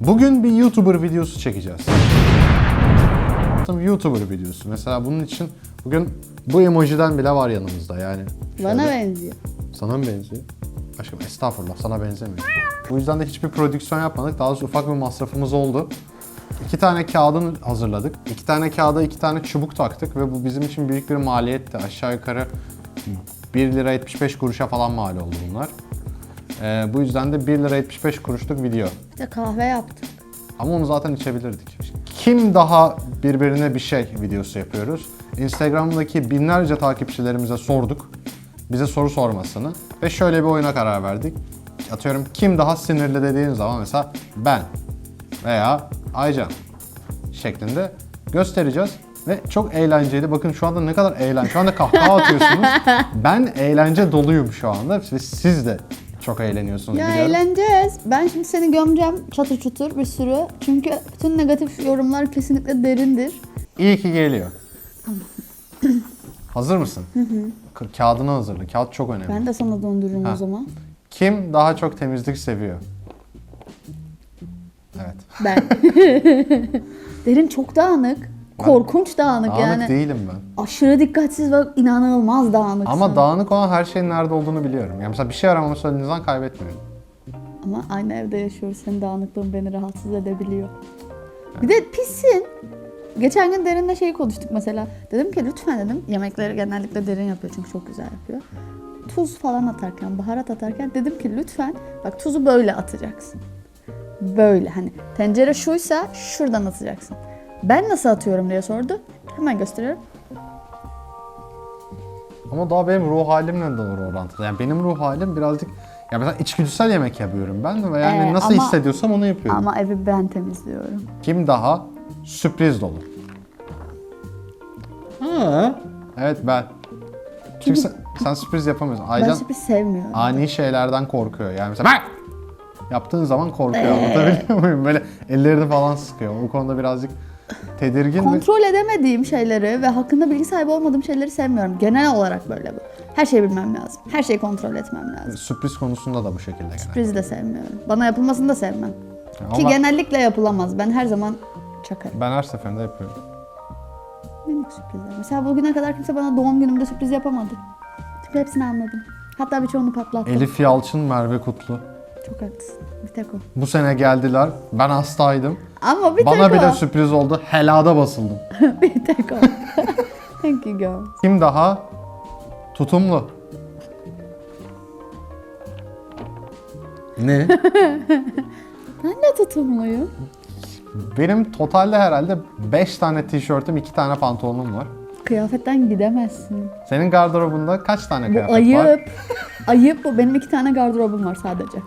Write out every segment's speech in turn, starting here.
Bugün bir YouTuber videosu çekeceğiz. YouTuber videosu. Mesela bunun için bugün bu emojiden bile var yanımızda yani. Bana benziyor. Sana mı benziyor? Aşkım estağfurullah sana benzemiyor. Bu yüzden de hiçbir prodüksiyon yapmadık. Daha doğrusu ufak bir masrafımız oldu. İki tane kağıdını hazırladık. İki tane kağıda iki tane çubuk taktık ve bu bizim için büyük bir maliyetti. Aşağı yukarı 1 lira 75 kuruşa falan mal oldu bunlar. Ee, bu yüzden de 1 lira 75 kuruşluk video. Bir de kahve yaptık. Ama onu zaten içebilirdik. Kim daha birbirine bir şey videosu yapıyoruz? Instagram'daki binlerce takipçilerimize sorduk. Bize soru sormasını. Ve şöyle bir oyuna karar verdik. Atıyorum kim daha sinirli dediğin zaman mesela ben veya Aycan şeklinde göstereceğiz. Ve çok eğlenceli. Bakın şu anda ne kadar eğlen. Şu anda kahkaha atıyorsunuz. Ben eğlence doluyum şu anda. Siz de çok eğleniyorsunuz Ya biliyorum. eğleneceğiz. Ben şimdi seni gömeceğim çatır çutur bir sürü. Çünkü bütün negatif yorumlar kesinlikle derindir. İyi ki geliyor. Hazır mısın? Ka- Kağıdını hazırla. Kağıt çok önemli. Ben de sana dondururum Ha. o zaman. Kim daha çok temizlik seviyor? Evet. Ben. Derin çok dağınık. Korkunç dağınık, Dağınık yani. değilim ben. Aşırı dikkatsiz ve inanılmaz dağınıksın. Ama dağınık olan her şeyin nerede olduğunu biliyorum. Yani mesela bir şey aramamı söylediğiniz zaman kaybetmiyorum. Ama aynı evde yaşıyoruz. Senin dağınıklığın beni rahatsız edebiliyor. Bir de pissin. Geçen gün Derin'le şey konuştuk mesela. Dedim ki lütfen dedim yemekleri genellikle Derin yapıyor çünkü çok güzel yapıyor. Tuz falan atarken, baharat atarken dedim ki lütfen bak tuzu böyle atacaksın. Böyle hani tencere şuysa şuradan atacaksın. Ben nasıl atıyorum diye sordu. Hemen gösteriyorum. Ama daha benim ruh halimle doğru orantılı. Yani benim ruh halim birazcık... Ya mesela içgüdüsel yemek yapıyorum ben ve yani Ee, nasıl ama- hissediyorsam onu yapıyorum. Ama evi ben temizliyorum. Kim daha sürpriz dolu? Ha. Evet ben. Çünkü sen, sen sürpriz yapamıyorsun. Aycan Ben sürpriz sevmiyorum. ani şeylerden korkuyor. Yani mesela ben yaptığın zaman korkuyor. Ee. Anlatabiliyor muyum? Böyle ellerini falan sıkıyor. O konuda birazcık tedirgin Kontrol edemediğim şeyleri ve hakkında bilgi sahibi olmadığım şeyleri sevmiyorum. Genel olarak böyle bu. Her şeyi bilmem lazım. Her şeyi kontrol etmem lazım. sürpriz konusunda da bu şekilde. Sürprizi de sevmiyorum. Bana yapılmasını da sevmem. Ki Ama genellikle yapılamaz. Ben her zaman çakarım. ben her seferinde yapıyorum. Minik sürprizler. Mesela bugüne kadar kimse bana doğum günümde sürpriz yapamadı. Çünkü hepsini anladım. Hatta birçoğunu patlattım. Elif Yalçın, Merve Kutlu. Çok haklısın. Bir tek o. Bu sene geldiler. Ben hastaydım. Ama bir Bana tek bile o. sürpriz oldu. Helada basıldım. bir tek o. Thank you girl. Kim daha tutumlu? Ne? Ben de tutumluyum. Benim totalde herhalde 5 tane tişörtüm, 2 tane pantolonum var. Kıyafetten gidemezsin. Senin gardırobunda kaç tane Bu kıyafet ayıp. var? Ayıp bu. Benim iki tane gardırobum var sadece.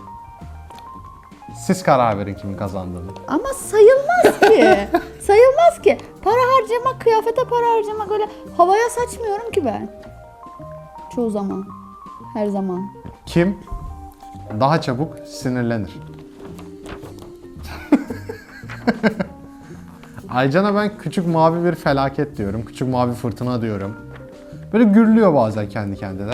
Siz karar verin kimin kazandığını. Ama sayılmaz ki. sayılmaz ki. Para harcamak, kıyafete para harcamak öyle havaya saçmıyorum ki ben. Çoğu zaman. Her zaman. Kim daha çabuk sinirlenir? Aycan'a ben küçük mavi bir felaket diyorum. Küçük mavi fırtına diyorum. Böyle gürlüyor bazen kendi kendine.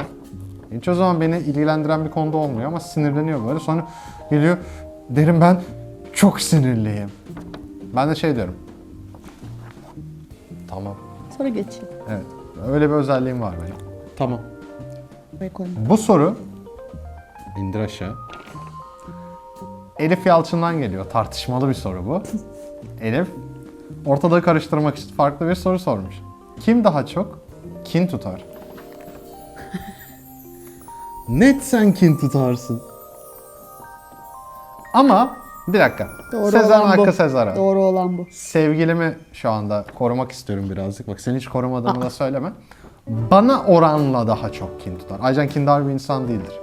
Hiç o zaman beni ilgilendiren bir konuda olmuyor ama sinirleniyor böyle. Sonra geliyor derim ben çok sinirliyim. Ben de şey diyorum. Tamam. Sonra geçiyor. Evet. Öyle bir özelliğim var benim. Tamam. Buraya koyma. Bu soru indir aşağı. Elif Yalçın'dan geliyor. Tartışmalı bir soru bu. Elif ortalığı karıştırmak için farklı bir soru sormuş. Kim daha çok kin tutar? Net sen kin tutarsın. Ama bir dakika. Doğru Sezen olan bu. hakkı Sezar'a. Doğru olan bu. Sevgilimi şu anda korumak istiyorum birazcık. Bak seni hiç korumadığımı da söyleme. Bana oranla daha çok kin tutar. Aycan kindar bir insan değildir.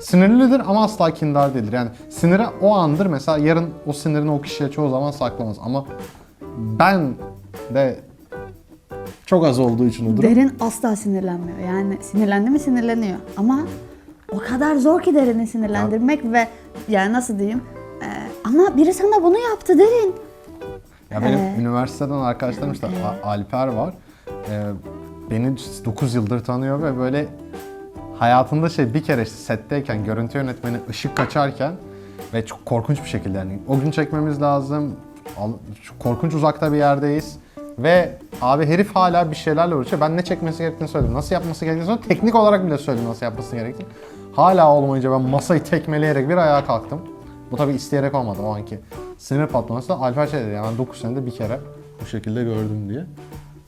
Sinirlidir ama asla kindar değildir. Yani sinire o andır. Mesela yarın o sinirini o kişiye çoğu zaman saklamaz. Ama ben de çok az olduğu için o durum. Derin asla sinirlenmiyor. Yani sinirlendi mi sinirleniyor. Ama o kadar zor ki Derin'i sinirlendirmek ve yani nasıl diyeyim? Ee, ama biri sana bunu yaptı Derin. Ya benim Ee, üniversiteden arkadaşlarım işte A- Alper var. Ee, beni 9 yıldır tanıyor ve böyle hayatında şey bir kere işte setteyken görüntü yönetmeni ışık kaçarken Ve çok korkunç bir şekilde yani. O gün çekmemiz lazım. Korkunç uzakta bir yerdeyiz. Ve abi herif hala bir şeylerle uğraşıyor. Ben ne çekmesi gerektiğini söyledim. Nasıl yapması gerektiğini söyledim. Teknik olarak bile söyledim nasıl yapması gerektiğini. Hala olmayınca ben masayı tekmeleyerek bir ayağa kalktım. Bu tabii isteyerek olmadı o anki. Sinir patlaması. Alper şey dedi yani ben 9 senede bir kere bu şekilde gördüm diye.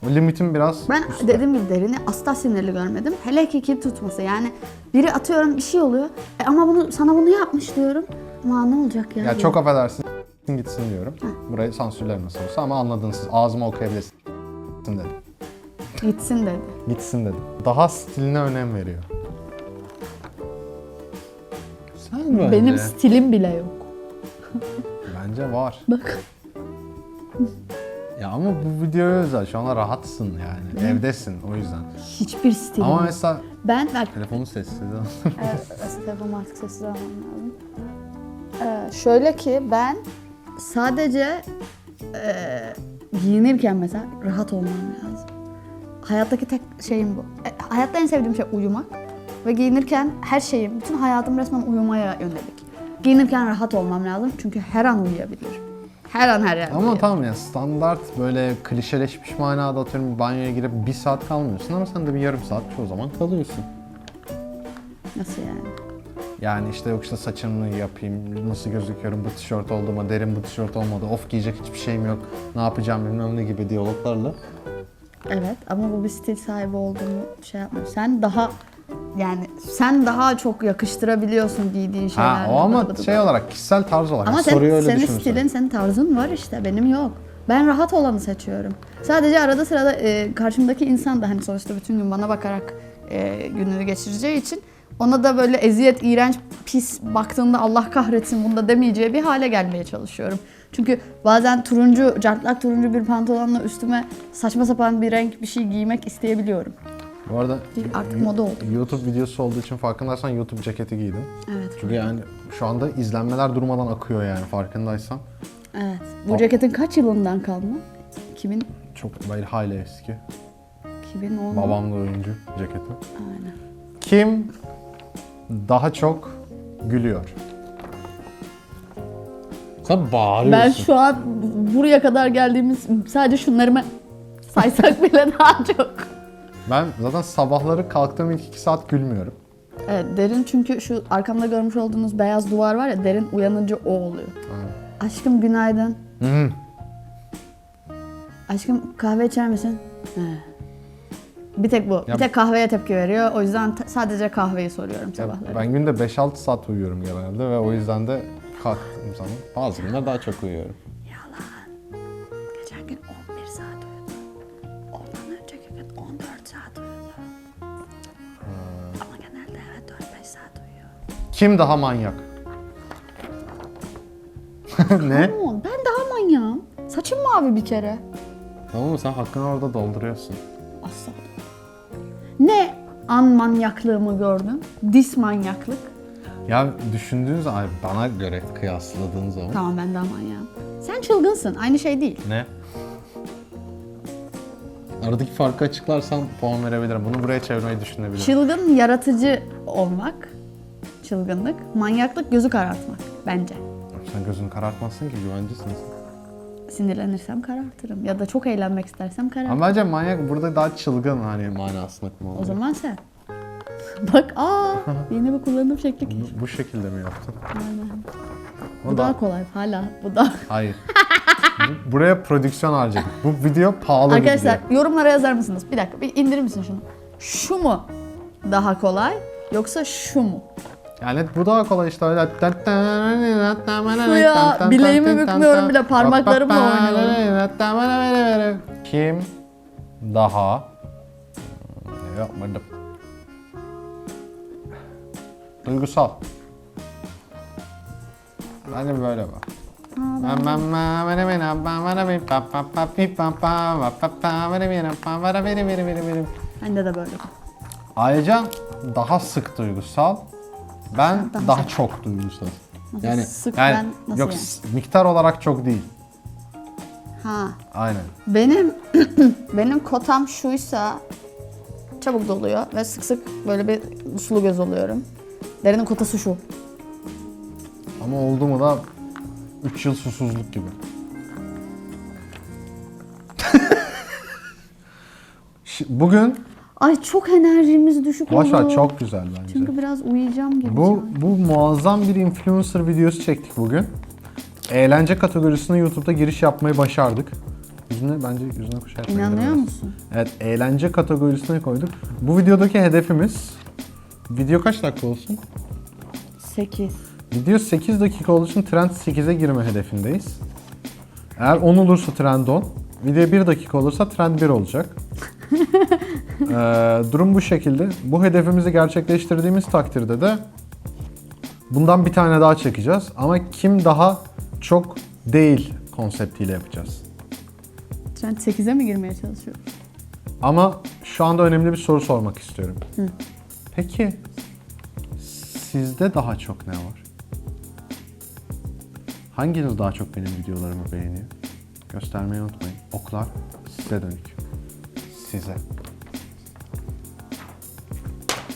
O limitim biraz Ben üstte. dediğim gibi derini asla sinirli görmedim. Hele ki kim tutması yani biri atıyorum bir şey oluyor. E ama bunu sana bunu yapmış diyorum. Ama ne olacak ya? Ya diyor. çok affedersin gitsin diyorum. Burayı sansürlerim nasıl olsa ama anladınız siz. Ağzıma okuyabilirsin dedim. Gitsin dedi. Gitsin dedim. Daha stiline önem veriyor. Sen bence. Benim stilim bile yok. Bence var. Bak. Ya ama bu videoya özel. Şu anda rahatsın yani. Evdesin o yüzden. Hiçbir stilim Ama yok. mesela Ben bak telefonu sessiz. Evet, telefonu artık sessiz almam lazım. Ee, şöyle ki ben sadece e, giyinirken mesela rahat olmam lazım. Hayattaki tek şeyim bu. E, hayatta en sevdiğim şey uyumak. Ve giyinirken her şeyim, bütün hayatım resmen uyumaya yönelik. Giyinirken rahat olmam lazım çünkü her an uyuyabilirim. Her an her an. ama tamam ya standart böyle klişeleşmiş manada atıyorum banyoya girip bir saat kalmıyorsun ama sen de bir yarım saat çoğu zaman kalıyorsun. Nasıl yani? Yani işte yok işte saçımı yapayım, nasıl gözüküyorum, bu tişört oldu mu, derin bu tişört olmadı, of giyecek hiçbir şeyim yok, ne yapacağım bilmem ne gibi diyaloglarla. Evet ama bu bir stil sahibi olduğunu şey yapmıyor. Sen daha yani sen daha çok yakıştırabiliyorsun giydiğin şeylerle. Ha o ama bıdı şey olarak, kişisel tarz olarak. Ama Yani sen, soruyu öyle senin düşünürsen. stilin, senin tarzın var işte. Benim yok. Ben rahat olanı seçiyorum. Sadece arada sırada e, karşımdaki insan da hani sonuçta bütün gün bana bakarak e, gününü geçireceği için ona da böyle eziyet, iğrenç, pis baktığında Allah kahretsin bunu da demeyeceği bir hale gelmeye çalışıyorum. Çünkü bazen turuncu, cartlak turuncu bir pantolonla üstüme saçma sapan bir renk bir şey giymek isteyebiliyorum. Bu arada Artık moda oldu. YouTube videosu olduğu için farkındaysan YouTube ceketi giydim. Evet. Çünkü yani şu anda izlenmeler durmadan akıyor yani farkındaysan. Evet. Bu Aa. ceketin kaç yılından kalma? 2000, Çok böyle hayli eski. 2010. Babam da oyuncu ceketi. Aynen. Kim daha çok gülüyor? Sen bağırıyorsun. Ben şu an buraya kadar geldiğimiz sadece şunlarımı saysak bile daha çok. Ben zaten sabahları kalktığım ilk iki saat gülmüyorum. Evet, derin çünkü şu arkamda görmüş olduğunuz beyaz duvar var ya derin uyanınca o oluyor. Aşkım günaydın. Hı. Aşkım kahve içer misin? He. Bir tek bu. Ya- Bir tek kahveye tepki veriyor. O yüzden t- sadece kahveyi soruyorum Ya sabahları. ben günde 5-6 saat uyuyorum genelde ve o yüzden de kalktığım zaman bazı günler daha çok uyuyorum. Kim daha manyak? ne? Aman, ben daha manyağım. Saçım mavi bir kere. Tamam mı sen hakkını orada dolduruyorsun. Asla. Ne an manyaklığımı gördün? Dis manyaklık. Ya düşündüğün zaman ay, bana göre kıyasladığın zaman Tamam ben daha manyağım. Sen çılgınsın. Aynı şey değil. ne? Aradaki farkı açıklarsan puan verebilirim. Bunu buraya çevirmeyi düşünebilirim. Çılgın yaratıcı olmak. Çılgınlık. Manyaklık gözü karartmak. Bence. Sen gözünü karartmazsın ki güvencesin. Sinirlenirsem karartırım. Ya da çok eğlenmek istersem karartırım. Ama bence manyak burada daha çılgın hani manasında O kullanılıyor. zaman sen. Bak aa yeni bir kullanım şekli. Bu, bu şekilde mi yaptın? Aynen. O Bu da- daha kolay hala. Bu daha. Hayır. Bu- Buraya prodüksiyon harcadık. Bu video pahalı bir Arkadaşlar video. yorumlara yazar mısınız? Bir dakika bir indirir misin şunu? Şu mu daha kolay yoksa şu mu? Yani bu daha kolay işte öyle. Şu ya, bileğimi bükmüyorum bile, parmaklarımla oynuyorum. Kim daha Hmm, yapmadım. Duygusal. Bence böyle bak. Bende de böyle. Ayrıca daha sık duygusal. Ben Daha daha, çok duygusal. Nasıl Yani sık yani ben nasıl yok yani? miktar olarak çok değil. Ha. Aynen. Benim benim kotam şuysa çabuk doluyor ve sık sık böyle bir sulu göz oluyorum. Derinin kotası şu. Ama oldu mu da 3 yıl susuzluk gibi. Bugün Ay çok enerjimiz düşük oldu. Boş ver çok güzel bence. Çünkü biraz uyuyacağım gibi. Bu, sanki. bu muazzam bir influencer videosu çektik bugün. Eğlence kategorisine YouTube'da giriş yapmayı başardık. Yüzüne bence yüzüne kuşa yapmayı İnanıyor biraz. musun? Evet eğlence kategorisine koyduk. Bu videodaki hedefimiz video kaç dakika olsun? 8. Video 8 dakika olduğu için trend 8'e girme hedefindeyiz. Eğer 10 olursa trend 10. Video 1 dakika olursa trend 1 olacak. Ee, durum bu şekilde. Bu hedefimizi gerçekleştirdiğimiz takdirde de bundan bir tane daha çekeceğiz. Ama kim daha çok değil konseptiyle yapacağız. Trend 8'e mi girmeye çalışıyor? Ama şu anda önemli bir soru sormak istiyorum. Hı. Peki sizde daha çok ne var? Hanginiz daha çok benim videolarımı beğeniyor? Göstermeyi unutmayın. Oklar size dönük. Size.